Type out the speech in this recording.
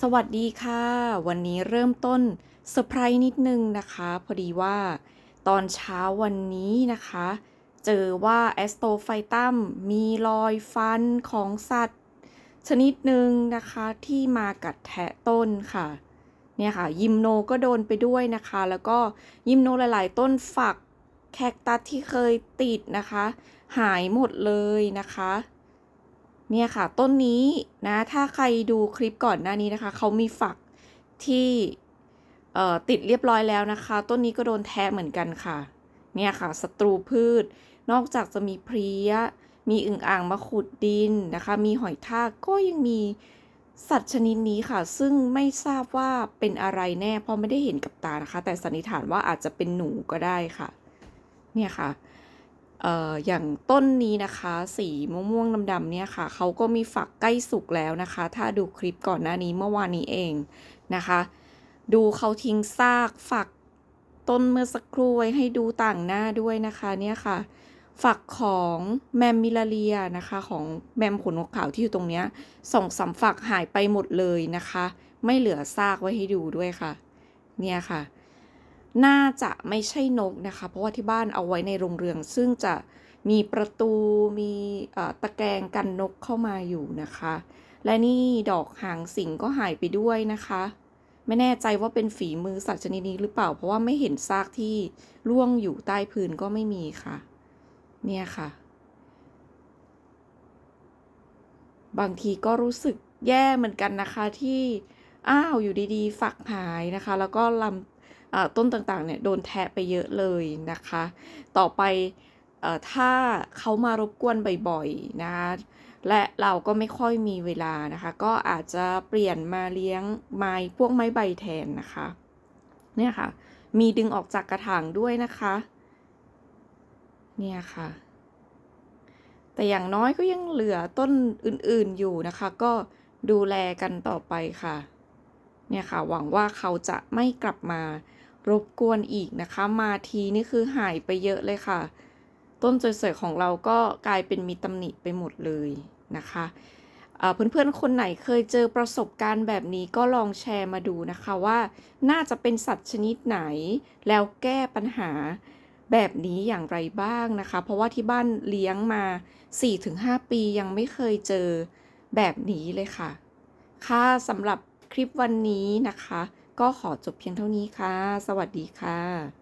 สวัสดีค่ะ วันนี้เริ่มต้นเซอร์ไพรส์นิดนึงนะคะ พอดีว่าตอนเช้าวันนี้นะคะ เจอว่าแอสโตไฟตัมมีรอยฟันของสัตว์ ชนิดหนึ่งนะคะที่มากัดแทะต้นค่ะ เนี่ยค่ะ ยิมโนก็โดนไปด้วยนะคะ แล้วก็ยิมโนหลาย ๆ ต้นฝักแคคตัสที่เคยติดนะคะ หายหมดเลยนะคะ เนี่ยค่ะต้นนี้นะถ้าใครดูคลิปก่อนหน้านี้นะคะเขามีฝักที่ติดเรียบร้อยแล้วนะคะ ต้นนี้ก็โดนแทะเหมือนกันค่ะ เนี่ยค่ะศัตรูพืช นอกจากจะมีเพลี้ย มีอึ่งอ่างมาขุดดินนะคะ มีหอยทากก็ยังมีสัตว์ชนิดนี้ค่ะ ซึ่งไม่ทราบว่าเป็นอะไรแน่เพราะไม่ได้เห็นกับตานะคะ แต่สันนิษฐานว่าอาจจะเป็นหนูก็ได้ค่ะ เนี่ยค่ะ อย่างต้นนี้นะคะ สีม่วงๆดำๆเนี่ยค่ะเขาก็มีฝักใกล้สุกแล้วนะคะ ถ้าดูคลิปก่อนหน้านี้เมื่อวานนี้เองนะคะ ดูเขาทิ้งซากฝักต้นเมื่อสักครู่ไว้ให้ดูต่างหน้าด้วยนะคะเนี่ยค่ะ ฝักของแมมมิลาเรียนะคะของแมมขนนกขาวที่อยู่ตรงเนี้ยสองสามฝักหายไปหมดเลยนะคะ ไม่เหลือซากไว้ให้ดูด้วยค่ะ เนี่ยค่ะ น่าจะไม่ใช่นกนะคะ เพราะว่าที่บ้านเอาไว้ในโรงเรือนซึ่งจะมีประตูมีตะแกรงกันนกเข้ามาอยู่นะคะ และนี่ดอกหางสิงก็หายไปด้วยนะคะ ไม่แน่ใจว่าเป็นฝีมือสัตว์ชนิดนี้หรือเปล่า เพราะว่าไม่เห็นซากที่ร่วงอยู่ใต้พื้นก็ไม่มีค่ะ เนี่ยค่ะ บางทีก็รู้สึกแย่เหมือนกันนะคะที่อ้าวอยู่ดีๆ ฝักหายนะคะ แล้วก็ลำ ต้นต่างๆเนี่ยโดนแทะไปเยอะเลยนะคะ ต่อไปเอ่อถ้าเขามารบกวนบ่อยๆนะคะและเราก็ไม่ค่อยมีเวลานะคะ ก็อาจจะเปลี่ยนมาเลี้ยงไม้พวกไม้ใบแทนนะคะเนี่ยค่ะ มีดึงออกจากกระถางด้วยนะคะ เนี่ยค่ะ แต่อย่างน้อยก็ยังเหลือต้นอื่นๆอยู่นะคะ ก็ดูแลกันต่อไปค่ะ เนี่ยค่ะ หวังว่าเขาจะไม่กลับมา รบกวนอีกนะคะ มาทีนี่คือหายไปเยอะเลยค่ะ ต้นสวยๆของเราก็กลายเป็นมีตำหนิไปหมดเลยนะคะเพื่อนๆ คนไหนเคยเจอประสบการณ์แบบนี้ก็ลองแชร์มาดูนะคะว่า น่าจะเป็นสัตว์ชนิดไหน แล้วแก้ปัญหาแบบนี้อย่างไรบ้างนะคะ เพราะว่าที่บ้านเลี้ยงมา 4-5 ปียังไม่เคยเจอแบบนี้เลยค่ะ ค่ะสำหรับคลิปวันนี้นะคะ ก็ขอจบเพียงเท่านี้ค่ะ สวัสดีค่ะ